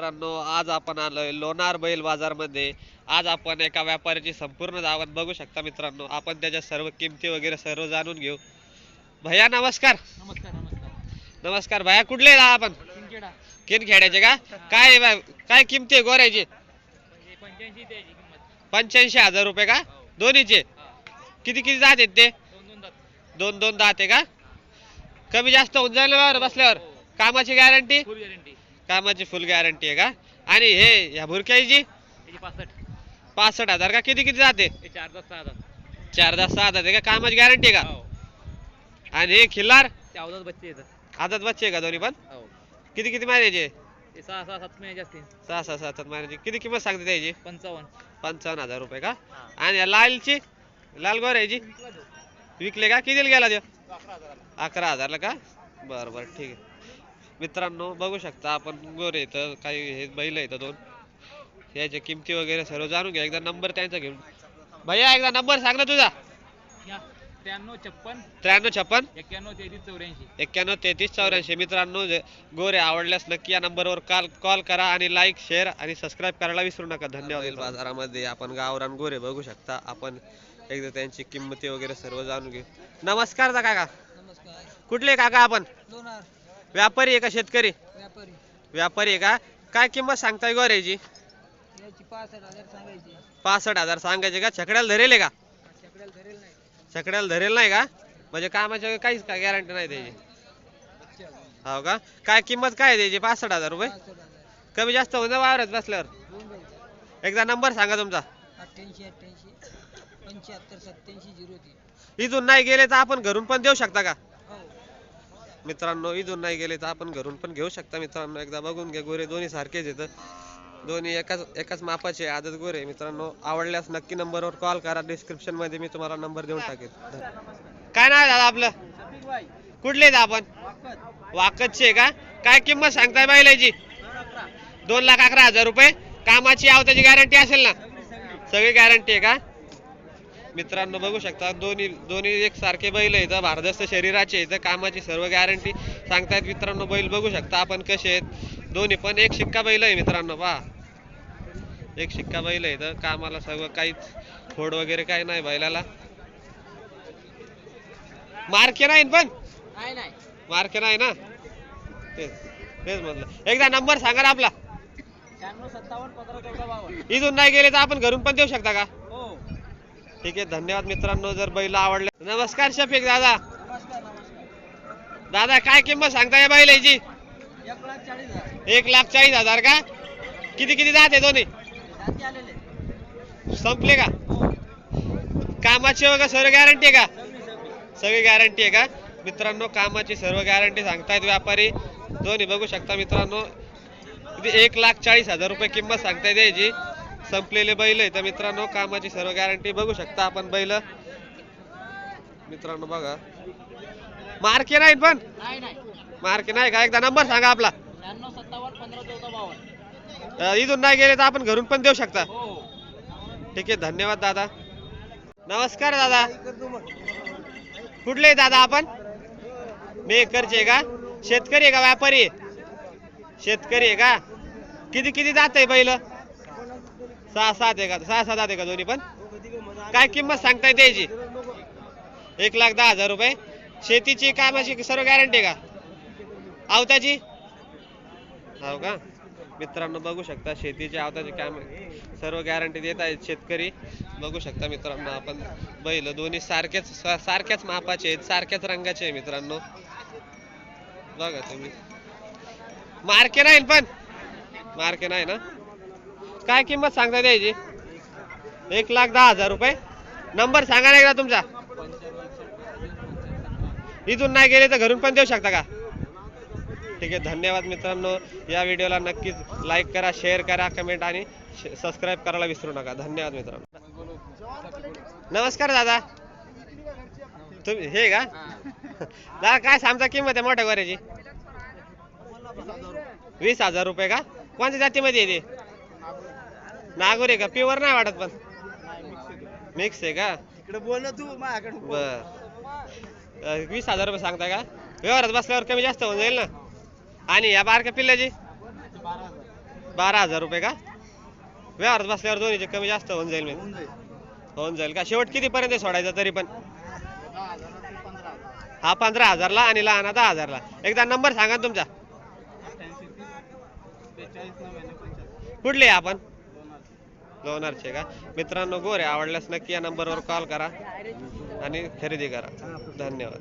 मित्रांनो आज आपण आलोय लोणार बैल बाजारमध्ये. आज आपण एका व्यापाऱ्याची संपूर्ण दावत बघू शकता मित्रांनो. आपण त्याच्या सर्व किमती वगैरे सर्व जाणून घेऊ. भैया नमस्कार. नमस्कार नमस्कार. नमस्कार. भैया कुठले आहे आपण? किंकेडा खेड्याचे का? काय काय किमती आहे गोऱ्याची? हे पंच्याऐंशी हजार रुपये का? दोन्हीचे? हा. किती किती जात आहेत ते? दोन दोन दात दात आहे का? कमी जास्त होऊन जाईल बसल्यावर. कामाची गॅरंटी? फुल गॅरंटी. कामाची फुल गॅरंटी आहे का? आणि हे ह्या भुरक्याची पासष्ट. पासष्ट हजार का? किती किती जाते चार तास सहा दात चार दहा सहा हजार आहे का? कामाची गॅरंटी आहे हो. का आणि हे खिल्लार? ते अवधात बच्चे येतात आदत बच्चे आहे का दोन्ही पण? हो. किती किती महिन्याचे ते सहा सहा सात महिन्याचे असतील. सहा सहा सात सात किती किंमत सांगते त्याची? पंचावन्न. पंचावन्न हजार रुपये का? हा. आणि या लालची? लाल गोऱ्याची विकले का? कितीला गेला त्यो अकरा हजाराला. अकरा हजारला का? बरं बरं ठीक आहे. मित्रांनो बघू शकता आपण गोरे इथं काही हे बैल इथं दोन. याच्या किमती वगैरे सर्व जाणून घ्या. एकदा नंबर त्यांचा घेऊन. भैया एकदा नंबर सांग ना तुझा. त्र्याण्णव छप्पन. त्र्याण्णव छप्पन? एक्क्याण्णव तेहतीस चौऱ्याऐंशी. एक्क्याण्णव तेहतीस चौऱ्याऐंशी. मित्रांनो जे- गोरे आवडल्यास नक्की या नंबरवर कॉल कॉल करा आणि लाईक शेअर आणि सबस्क्राईब करायला विसरू नका. धन्यवाद. बाजारामध्ये आपण गावरान गोरे बघू शकता. आपण एकदा त्यांची किंमती वगैरे सर्व जाणून घेऊ. नमस्कार दा काका. नमस्कार. कुठले काका आपण? लोणार. व्यापारी आहे का शेतकरी? व्यापारी. व्यापारी आहे का? काय किंमत सांगताय गोऱ्याची याची पासष्ट हजार सांगायची. पासष्ट हजार सांगायचे का? छकड्याला धरेल आहे का? शेकड्याला धरेल नाही. छकड्याला धरेल नाही का? म्हणजे कामाच्या काहीच का गॅरंटी नाही त्याची? हो का? काय किंमत काय आहे त्याची? पासष्ट हजार रुपये? पासष्ट हजार. कमी जास्त होऊन वावरात बसल्यावर. दोन जायचं एकदा नंबर सांगा तुमचा. अठ्ठ्याऐंशी अठ्ठ्याऐंशी पंच्याहत्तर सत्याऐंशी झिरो तीन. इथून नाही गेले तर आपण घरून पण देऊ शकता का? मित्रांनो इथून नाही गेले तर आपण घरून पण घेऊ शकता मित्रांनो. एकदा बघून घ्या गोरे दोन्ही सारखेच येतं दोन्ही एकाच एकाच मापाचे आदत गोरे मित्रांनो. आवडल्यास नक्की नंबरवर कॉल करा. डिस्क्रिप्शनमध्ये मी तुम्हाला नंबर देऊन टाकेल काय नाव आहे दादा आपलं? कुठले आहेत आपण? वाकत वाकदचे आहे का? काय किंमत सांगताय बैलाची? दोन लाख अकरा हजार रुपये. कामाची आवताची गॅरंटी असेल ना? सगळी गॅरंटी आहे का? मित्रांनो बघू शकता दोन्ही दोन्ही एक सारखे बैल आहेत. भारदस्त शरीराचे आहेत. कामाची सर्व गॅरंटी सांगतायत मित्रांनो बैल बघू शकता आपण कसे आहेत. दोन्ही पण एक शिक्का बैल आहे मित्रांनो पहा. एक शिक्का बैल आहे. कामाला सर्व काहीच फोड वगैरे काही नाही बैलाला. मार्के नाही पण? मार्के नाही ना? तेच तेच म्हटलं. एकदा नंबर सांगा ना आपला. इथून नाही गेले तर आपण घरून पण देऊ शकता का? ठीक आहे धन्यवाद मित्रांनो जर बैल आवडले. नमस्कार शफिक दादा. दादा काय किंमत सांगता या बैलाची? एक लाख चाळीस हजार एक लाख चाळीस हजार का? किती किती जाते दोन्ही? संपले का? कामाची वगैरे सर्व गॅरंटी आहे का? सगळी गॅरंटी आहे का? मित्रांनो कामाची सर्व गॅरंटी सांगतायत व्यापारी. दोन्ही बघू शकता मित्रांनो. एक लाख चाळीस हजार रुपये किंमत सांगतायत याची. संपलेले बैल आहे. तर मित्रांनो कामाची सर्व गॅरंटी बघू शकता आपण बैल. मित्रांनो बघा. मार्के नाहीत पण. नाही नाही. मार्के नाही का? एकदा नंबर सांगा आपला. इथून नाही गेले तर आपण घरून पण देऊ शकता. हो. ठीक आहे धन्यवाद दादा. नमस्कार दादा. कुठले दादा आपण? मेकरचे का? शेतकरी आहे का? व्यापारी शेतकरी आहे का? किती किती जात आहे बैल? सहा सात आहे का? सहा सात आहे का दोन्ही पण? काय किंमत सांगताय त्याची? एक लाख दहा हजार रुपये. शेतीची कामाची सर्व गॅरंटी आहे का? आवताची? हो का? मित्रांनो बघू शकता शेतीची आवताची काम सर्व गॅरंटी देत आहेत शेतकरी. बघू शकता मित्रांनो आपण बैल दोन्ही सारखेच सारख्याच मापाचे आहेत सारख्याच रंगाचे आहे मित्रांनो. बघा तुम्ही. मार्के नाही पण? मार्के नाही ना? काय किंमत सांगता द्यायची? एक लाख दहा हजार रुपये. नंबर सांगा ना का तुमचा. इथून नाही गेले तर घरून पण देऊ शकता का? ठीक आहे धन्यवाद मित्रांनो. या व्हिडिओला नक्कीच लाईक करा शेअर करा कमेंट आणि सबस्क्राईब करायला विसरू नका. धन्यवाद मित्रांनो. नमस्कार दादा. तुम्ही हे का? दादा काय सांगता? किंमत आहे मोठ्या गोऱ्याची? वीस हजार रुपये का? कोणत्या जातीमध्ये येते नागोरे का? प्युअर नाही वाटत पण. मिक्स आहे का? इकडे बोल ना तू माझ्याकडे बर. वीस हजार रुपये सांगताय का? व्यवहारात बसल्यावर कमी जास्त होऊन जाईल ना? आणि या बारक्या पिल्ल्याची? बारा हजार रुपये का? व्यवहारात बसल्यावर दोन्हीचे कमी जास्त होऊन जाईल मी होऊन जाईल. का? शेवट कितीपर्यंत सोडायचा तरी पण? हा पंधरा हजारला आणि लहान दहा हजारला. एकदा नंबर सांगा तुमचा. कुठले आहे आपण? लोणारचे का? मित्रांनो गोरे आवडल्यास नक्की या नंबरवर कॉल करा आणि खरेदी करा. धन्यवाद.